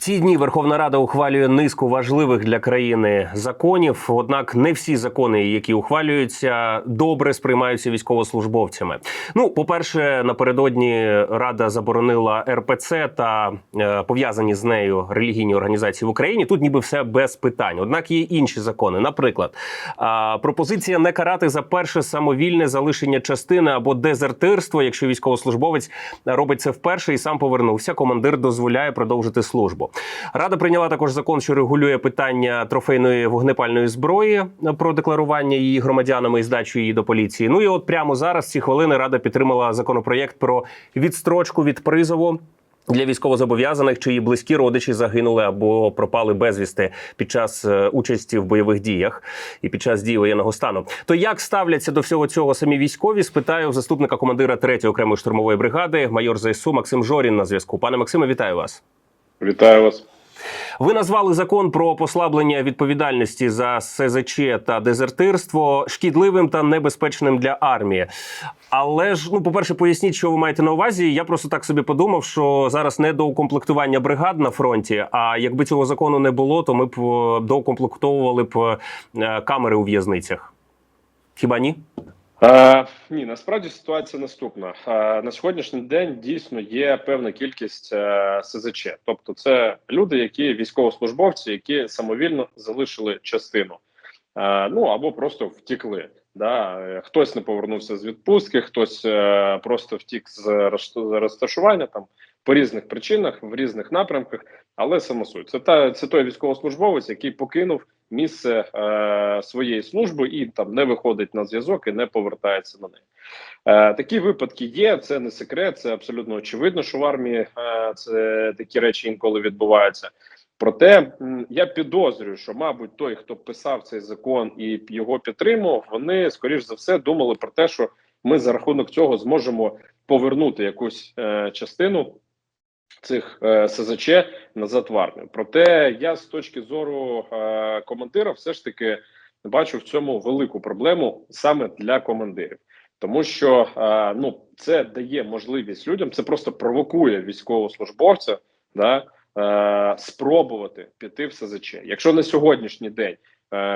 ці дні Верховна Рада ухвалює низку важливих для країни законів. Однак не всі закони, які ухвалюються, добре сприймаються військовослужбовцями. Ну, по-перше, напередодні Рада заборонила РПЦ та е, пов'язані з нею релігійні організації в Україні. Тут ніби все без питань. Однак є інші закони. Наприклад, а, пропозиція не карати за перше самовільне залишення частини або дезертирство, якщо військовослужбовець робить це вперше і сам повернувся. Командир дозволяє продовжити службу. Рада прийняла також закон, що регулює питання трофейної вогнепальної зброї про декларування її громадянами і здачу її до поліції. Ну і от прямо зараз, ці хвилини, рада підтримала законопроєкт про відстрочку від призову. Для військовозобов'язаних, чиї близькі родичі загинули або пропали безвісти під час е, участі в бойових діях і під час дії воєнного стану. То як ставляться до всього цього самі військові? Спитаю заступника командира 3-ї окремої штурмової бригади, майор ЗСУ Максим Жорін на зв'язку. Пане Максиме, вітаю вас. Вітаю вас. Ви назвали закон про послаблення відповідальності за СЗЧ та дезертирство шкідливим та небезпечним для армії. Але ж, ну, по-перше, поясніть, що ви маєте на увазі. Я просто так собі подумав, що зараз не до укомплектування бригад на фронті. А якби цього закону не було, то ми б е, доукомплектовували б е, камери у в'язницях. Хіба ні? Е, ні, насправді ситуація наступна. Е, на сьогоднішній день дійсно є певна кількість е, СЗЧ, тобто це люди, які військовослужбовці, які самовільно залишили частину, е, ну або просто втікли. Да? Е, Хтось не повернувся з відпустки, хтось е, просто втік з розташування там по різних причинах, в різних напрямках. Але сама суть це та це той військовослужбовець, який покинув місце е, своєї служби і там не виходить на зв'язок і не повертається на неї. Е, такі випадки є. Це не секрет, це абсолютно очевидно, що в армії е, це такі речі інколи відбуваються. Проте я підозрюю, що мабуть той, хто писав цей закон і його підтримував, вони скоріш за все думали про те, що ми за рахунок цього зможемо повернути якусь е, частину цих е, СЗЧ назад в армію. Проте я з точки зору е, командира, все ж таки бачу в цьому велику проблему саме для командирів, тому що е, ну це дає можливість людям, це просто провокує військовослужбовця, да спробувати піти в СЗЧ. Якщо на сьогоднішній день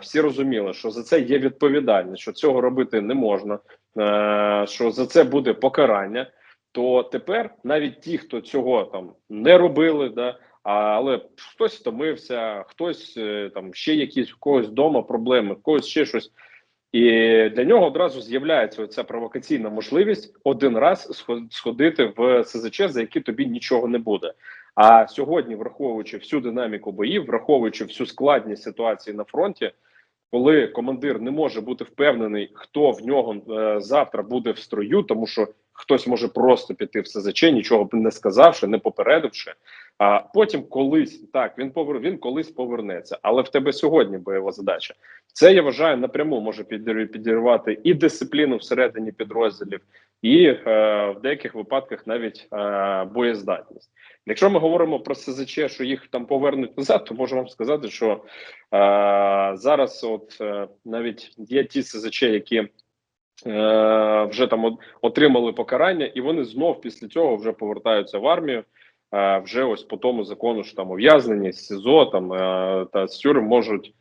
всі розуміли, що за це є відповідальність, що цього робити не можна, що за це буде покарання то тепер навіть ті, хто цього там не робили, да але хтось втомився, хтось е, там ще якісь у когось вдома проблеми, в когось ще щось. І для нього одразу з'являється ця провокаційна можливість один раз схо- сходити в СЗЧ, за які тобі нічого не буде. А сьогодні, враховуючи всю динаміку боїв, враховуючи всю складність ситуації на фронті, коли командир не може бути впевнений, хто в нього е, завтра буде в строю, тому що хтось може просто піти в СЗЧ, нічого б не сказавши, не попередивши. А потім колись так він повер... він колись повернеться, але в тебе сьогодні бойова задача. Це я вважаю напряму може підірвати і дисципліну всередині підрозділів, і е, в деяких випадках навіть е, боєздатність. Якщо ми говоримо про СЗЧ, що їх там повернуть назад, то можу вам сказати, що е, зараз, от е, навіть є ті СЗЧ, які вже там отримали покарання, і вони знов після цього вже повертаються в армію. Е, вже ось по тому закону, що там ув'язнені СІЗО там е, та з можуть е,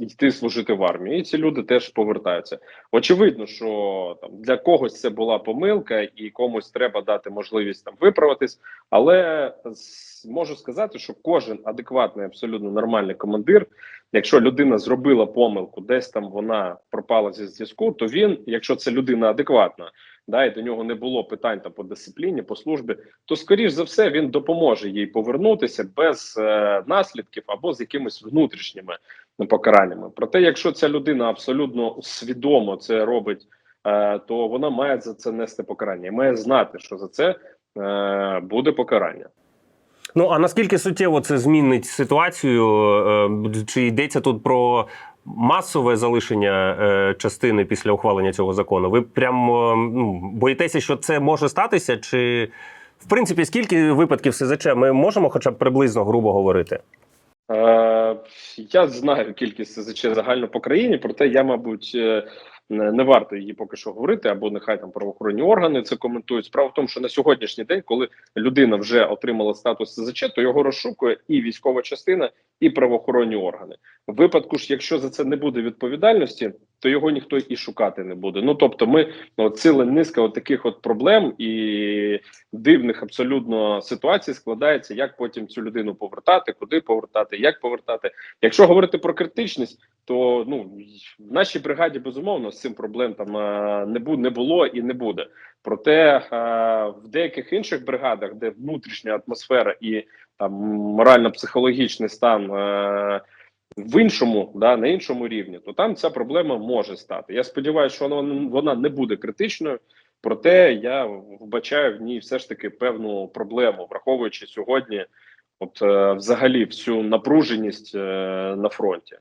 йти служити в армії. І ці люди теж повертаються. Очевидно, що там для когось це була помилка, і комусь треба дати можливість там виправитись. Але можу сказати, що кожен адекватний, абсолютно нормальний командир, якщо людина зробила помилку, десь там вона пропала зі зв'язку, то він, якщо це людина адекватна, да, і до нього не було питань там по дисципліні, по службі, то скоріш за все він допоможе їй повернутися без е, наслідків або з якимись внутрішніми ну, покараннями. Проте, якщо ця людина абсолютно свідомо це робить, е, то вона має за це нести покарання і має знати, що за це е, буде покарання. Ну а наскільки суттєво це змінить ситуацію? Е, Чи йдеться тут про масове залишення е, частини після ухвалення цього закону? Ви прямо ну, боїтеся, що це може статися? Чи в принципі скільки випадків СЗЧ ми можемо, хоча б приблизно грубо говорити? Е, я знаю кількість СЗЧ загально по країні, проте я, мабуть, е, не, варто її поки що говорити, або нехай там правоохоронні органи це коментують. Справа в тому, що на сьогоднішній день, коли людина вже отримала статус СЗЧ, то його розшукує і військова частина, і правоохоронні органи. В випадку ж, якщо за це не буде відповідальності, то його ніхто і шукати не буде. Ну тобто, ми ну, ціла низка от таких от проблем і дивних абсолютно ситуацій складається, як потім цю людину повертати, куди повертати, як повертати. Якщо говорити про критичність, то ну в нашій бригаді безумовно з цим проблем там е, не не було і не буде. Проте е, в деяких інших бригадах, де внутрішня атмосфера і там морально-психологічний стан. В іншому, да на іншому рівні, то там ця проблема може стати. Я сподіваюся, що вона, вона не буде критичною, проте я вбачаю в ній все ж таки певну проблему, враховуючи сьогодні, от е, взагалі всю напруженість е, на фронті.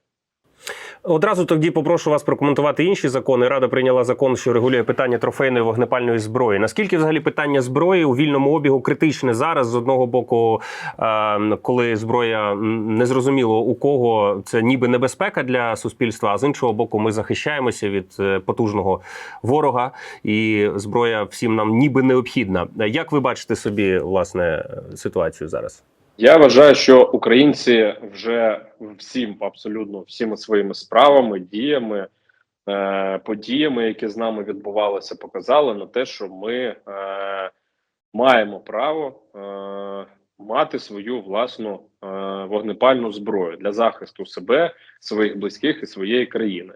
Одразу тоді попрошу вас прокоментувати інші закони. Рада прийняла закон, що регулює питання трофейної вогнепальної зброї. Наскільки взагалі питання зброї у вільному обігу критичне зараз з одного боку, е, коли зброя незрозуміло у кого це ніби небезпека для суспільства, а з іншого боку, ми захищаємося від е, потужного ворога, і зброя всім нам ніби необхідна. Як ви бачите собі власне ситуацію зараз? Я вважаю, що українці вже всім абсолютно всіма своїми справами, діями, е, подіями, які з нами відбувалися, показали на те, що ми е, маємо право е, мати свою власну вогнепальну зброю для захисту себе, своїх близьких і своєї країни.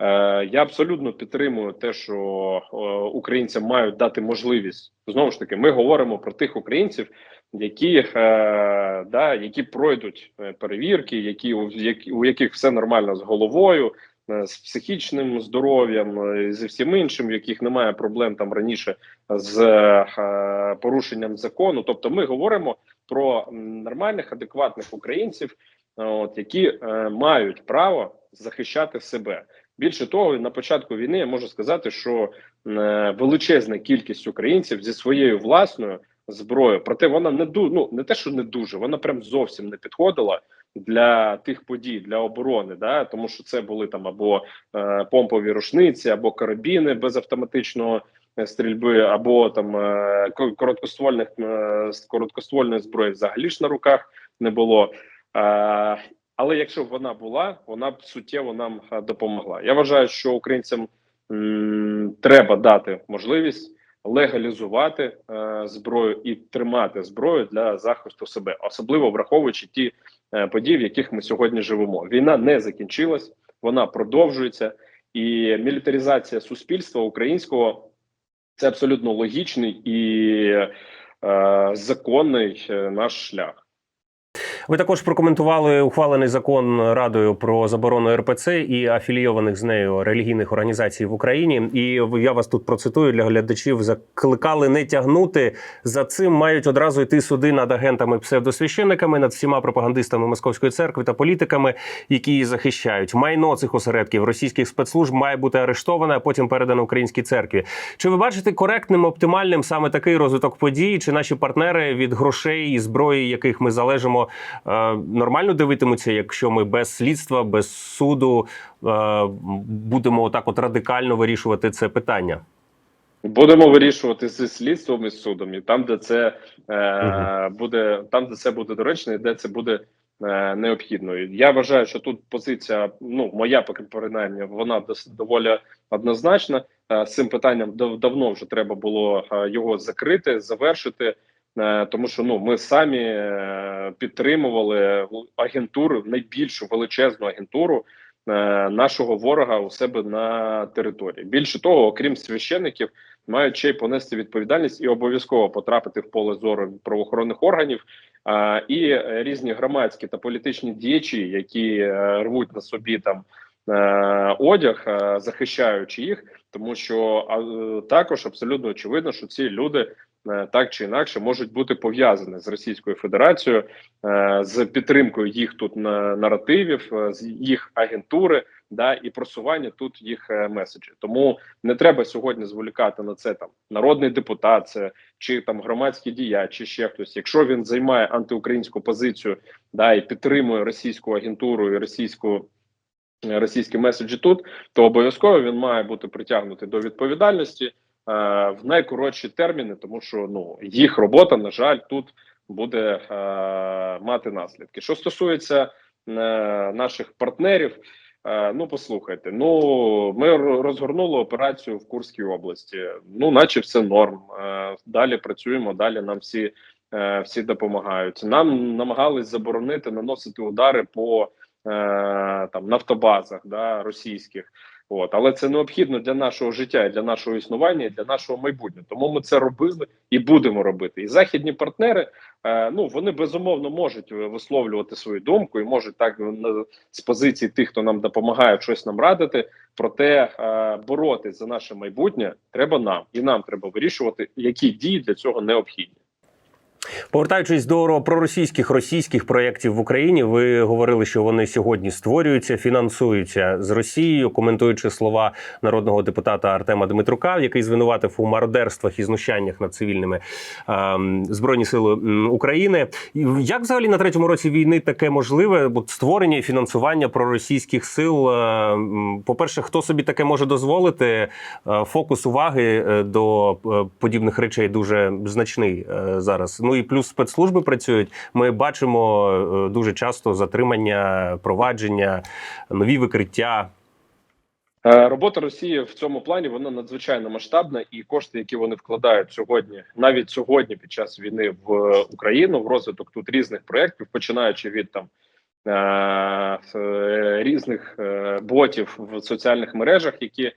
Е, я абсолютно підтримую те, що е, українцям мають дати можливість знову ж таки. Ми говоримо про тих українців, які е, да, які пройдуть перевірки, які у, яких все нормально з головою, з психічним здоров'ям, зі всім іншим, в яких немає проблем там раніше з порушенням закону. Тобто, ми говоримо про нормальних, адекватних українців, от які мають право захищати себе. Більше того, на початку війни я можу сказати, що е, величезна кількість українців зі своєю власною зброю. Проте вона не ду, ну не те, що не дуже, вона прям зовсім не підходила для тих подій для оборони. Да, тому що це були там або е, помпові рушниці, або карабіни без автоматичного е, стрільби, або там е, короткоствольних короткоствольної зброї взагалі ж на руках не було. Але якщо б вона була, вона б суттєво нам е, допомогла. Я вважаю, що українцям треба дати можливість легалізувати е, зброю і тримати зброю для захисту себе, особливо враховуючи ті е, події, в яких ми сьогодні живемо. Війна не закінчилась, вона продовжується, і мілітаризація суспільства українського це абсолютно логічний і е, законний е, наш шлях. Ви також прокоментували ухвалений закон радою про заборону РПЦ і афілійованих з нею релігійних організацій в Україні. І я вас тут процитую для глядачів: закликали не тягнути за цим. Мають одразу йти суди над агентами псевдосвященниками, над всіма пропагандистами московської церкви та політиками, які її захищають. Майно цих осередків російських спецслужб має бути арештоване, а потім передано українській церкві. Чи ви бачите коректним, оптимальним саме такий розвиток подій? Чи наші партнери від грошей і зброї, яких ми залежимо? Е, нормально дивитимуться, якщо ми без слідства, без суду е, будемо отак от радикально вирішувати це питання. Будемо вирішувати зі слідством і судом, і там, де це е, буде, там, де це буде доречно, і де це буде е, необхідно. Я вважаю, що тут позиція, ну моя поки принаймні, вона доволі однозначна. Е, з цим питанням дав- давно вже треба було його закрити, завершити. Е, Тому що ну ми самі е, підтримували агентуру, найбільшу величезну агентуру е, нашого ворога у себе на території. Більше того, окрім священиків, мають ще й понести відповідальність і обов'язково потрапити в поле зору правоохоронних органів. І різні громадські та політичні діячі, які рвуть на собі там одяг, захищаючи їх, тому що а, також абсолютно очевидно, що ці люди так чи інакше можуть бути пов'язані з Російською Федерацією, е, з підтримкою їх тут на наративів, е, з їх агентури, да і просування тут їх е, меседжів. Тому не треба сьогодні зволікати на це там народний депутат, це чи там громадський діяч, чи ще хтось. Якщо він займає антиукраїнську позицію, да і підтримує російську агентуру і російську е, російські меседжі тут, то обов'язково він має бути притягнутий до відповідальності е, в найкоротші терміни, тому що ну їх робота, на жаль, тут буде е, мати наслідки. Що стосується е, наших партнерів. Е, Ну, послухайте, ну ми розгорнули операцію в Курській області. Ну, наче все норм. Е, Далі працюємо, далі нам всі, е, всі допомагають. Нам намагались заборонити наносити удари по е, там нафтобазах да, російських. От, але це необхідно для нашого життя, для нашого існування, для нашого майбутнього. Тому ми це робили і будемо робити. І західні партнери, е, ну вони безумовно можуть висловлювати свою думку і можуть так на- з позиції тих, хто нам допомагає щось нам радити. Проте е, боротись за наше майбутнє треба нам, і нам треба вирішувати, які дії для цього необхідні. Повертаючись до проросійських російських проєктів в Україні, ви говорили, що вони сьогодні створюються, фінансуються з Росією, коментуючи слова народного депутата Артема Дмитрука, який звинуватив у мародерствах і знущаннях над цивільними ем, збройні сили України. Як взагалі на третьому році війни таке можливе? Бо створення і фінансування проросійських сил. е, По-перше, хто собі таке може дозволити? Е, Фокус уваги е, до е, подібних речей дуже значний е, зараз. Ну і плюс спецслужби працюють. Ми бачимо е, дуже часто затримання, провадження, нові викриття. Е, Робота Росії в цьому плані вона надзвичайно масштабна, і кошти, які вони вкладають сьогодні, навіть сьогодні, під час війни в е, Україну, в розвиток тут різних проєктів, починаючи від там різних ботів в соціальних мережах, які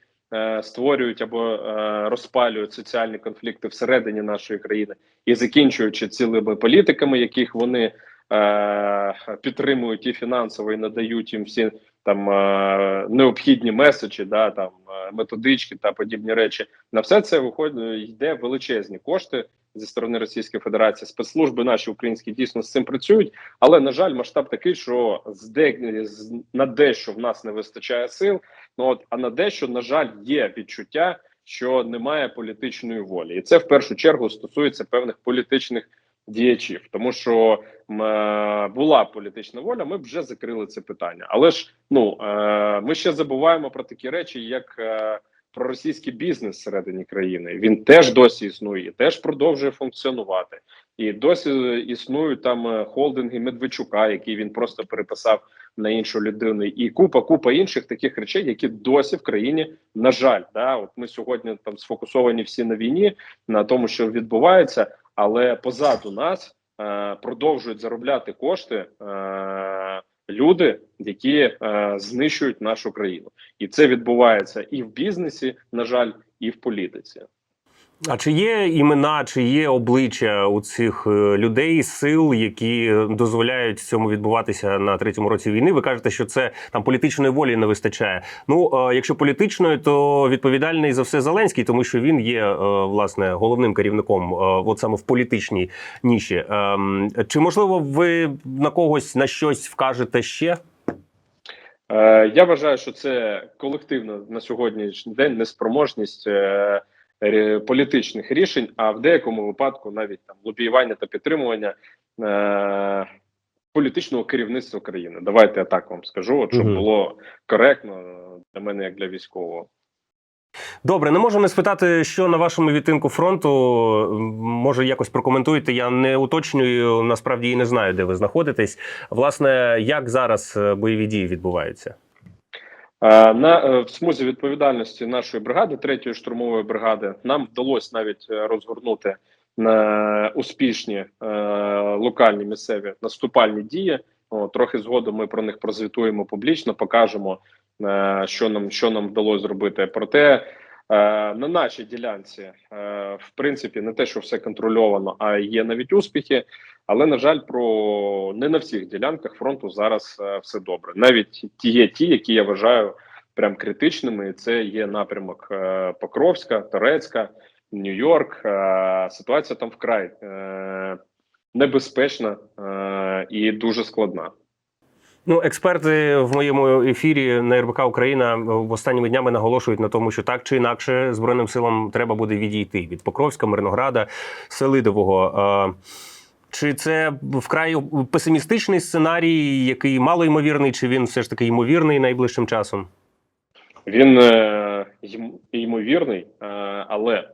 створюють або е, розпалюють соціальні конфлікти всередині нашої країни, і закінчуючи цілими політиками, яких вони е, підтримують і фінансово, і надають їм всі там е, необхідні меседжі, да там е, методички та подібні речі. На все це виходить йде величезні кошти зі сторони Російської Федерації. Спецслужби наші українські дійсно з цим працюють, але на жаль, масштаб такий, що з де на дещо в нас не вистачає сил. Ну от а на дещо, на жаль, є відчуття, що немає політичної волі, і це в першу чергу стосується певних політичних діячів, тому що е, була політична воля, ми б вже закрили це питання. Але ж ну е, ми ще забуваємо про такі речі, як е, про російський бізнес всередині країни. Він теж досі існує, теж продовжує функціонувати. І досі існують там е, холдинги Медведчука, які він просто переписав на іншу людину, і купа, купа інших таких речей, які досі в країні, на жаль, да, от ми сьогодні там сфокусовані всі на війні, на тому, що відбувається, але позаду нас е, продовжують заробляти кошти е, люди, які е, знищують нашу країну, і це відбувається і в бізнесі, на жаль, і в політиці. А чи є імена, чи є обличчя у цих е, людей, сил, які дозволяють цьому відбуватися на третьому році війни? Ви кажете, що це там політичної волі не вистачає. Ну е, якщо політичної, то відповідальний за все Зеленський, тому що він є е, власне головним керівником, е, от саме в політичній ніші. Ем, Чи можливо ви на когось на щось вкажете ще? Е, я вважаю, що це колективна на сьогоднішній день неспроможність е, політичних рішень, а в деякому випадку навіть там лобіювання та підтримування е, політичного керівництва країни. Давайте я так вам скажу, от, щоб Мгм. було коректно для мене, як для військового. Добре, не можу не спитати, що на вашому відтинку фронту може якось прокоментуєте. Я не уточнюю, насправді і не знаю, де ви знаходитесь. Власне, як зараз е, бойові дії відбуваються? Е, На е, в смузі відповідальності нашої бригади, третьої штурмової бригади, нам вдалося навіть е, розгорнути на успішні локальні місцеві наступальні дії. Трохи згодом ми про них прозвітуємо публічно, покажемо, що нам що нам вдалося зробити. Проте на нашій ділянці, в принципі, не те, що все контрольовано, а є навіть успіхи. Але на жаль, про не на всіх ділянках фронту зараз е, все добре. Навіть ті є ті, які я вважаю прям критичними. Це є напрямок е, Покровська, Торецька, Нью-Йорк. Е, ситуація там вкрай небезпечна і дуже складна. Ну, експерти в моєму ефірі на РБК Україна в останніми днями наголошують на тому, що так чи інакше збройним силам треба буде відійти від Покровська, Мирнограда, Селидового. Чи це вкрай песимістичний сценарій, який малоймовірний, чи він все ж таки ймовірний найближчим часом? Він е, ймовірний, е, але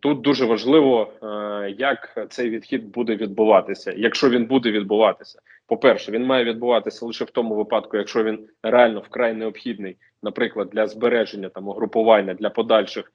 тут дуже важливо, е, як цей відхід буде відбуватися. Якщо він буде відбуватися, по-перше, він має відбуватися лише в тому випадку, якщо він реально вкрай необхідний, наприклад, для збереження там угрупування для подальших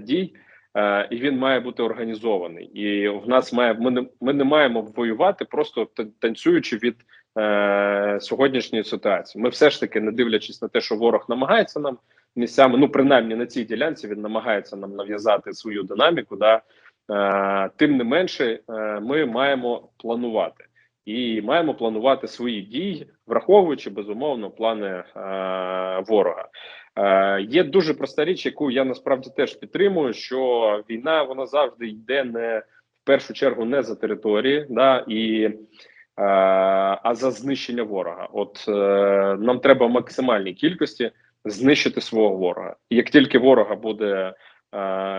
дій. Е, і він має бути організований. І в нас має ми не ми не маємо воювати, просто та- танцюючи від е, сьогоднішньої ситуації. Ми все ж таки, не дивлячись на те, що ворог намагається нам місцями, ну принаймні на цій ділянці він намагається нам нав'язати свою динаміку. Да? Е, тим не менше, е, ми маємо планувати. І маємо планувати свої дії, враховуючи безумовно плани е, ворога. Е, є дуже проста річ, яку я насправді теж підтримую. Що війна вона завжди йде не в першу чергу не за території, да і е, а за знищення ворога. От е, нам треба в максимальній кількості знищити свого ворога. І як тільки ворога буде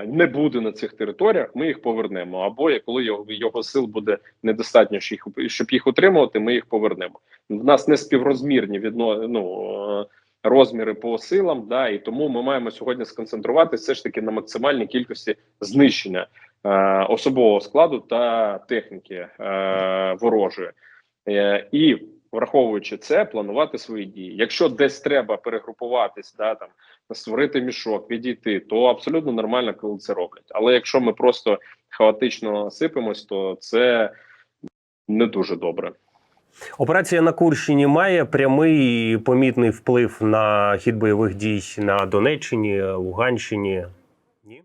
не буде на цих територіях, ми їх повернемо. Або коли його, його сил буде недостатньо, щоб їх, щоб їх утримувати, ми їх повернемо. В нас не співрозмірні відно, ну, розміри по силам, да, і тому ми маємо сьогодні сконцентруватися все ж таки на максимальній кількості знищення е, особового складу та техніки е, ворожої. Е, і враховуючи це, планувати свої дії. Якщо десь треба перегрупуватись, да там створити мішок, відійти, то абсолютно нормально, коли це роблять. Але якщо ми просто хаотично сипемось, то це не дуже добре. Операція на Курщині має прямий і помітний вплив на хід бойових дій на Донеччині, Луганщині. Ні?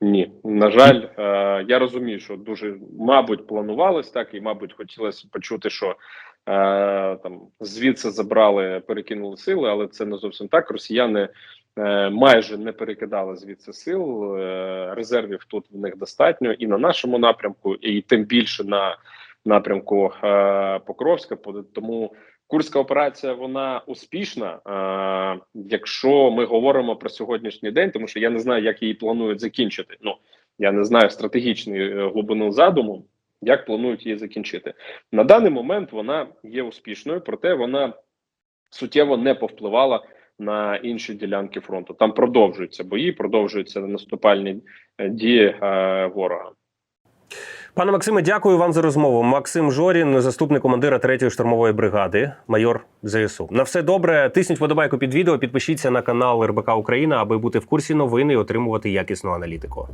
Ні, на жаль, е, я розумію, що дуже мабуть планувалось так, і мабуть, хотілося почути, що е, там звідси забрали, перекинули сили, але це не зовсім так. Росіяни е, майже не перекидали звідси сил. Резервів тут в них достатньо і на нашому напрямку, і тим більше на напрямку е, Покровська. По- Тому Курська операція вона успішна. Е, якщо ми говоримо про сьогоднішній день, тому що я не знаю, як її планують закінчити. Ну я не знаю стратегічної е, глибину задуму, як планують її закінчити. На даний момент вона є успішною, проте вона суттєво не повпливала на інші ділянки фронту. Там продовжуються бої, продовжуються наступальні дії е, ворога. Пане Максиме, дякую вам за розмову. Максим Жорін, заступник командира 3-ї штурмової бригади, майор ЗСУ. На все добре. Тисніть подобайку під відео, підпишіться на канал РБК Україна, аби бути в курсі новин і отримувати якісну аналітику.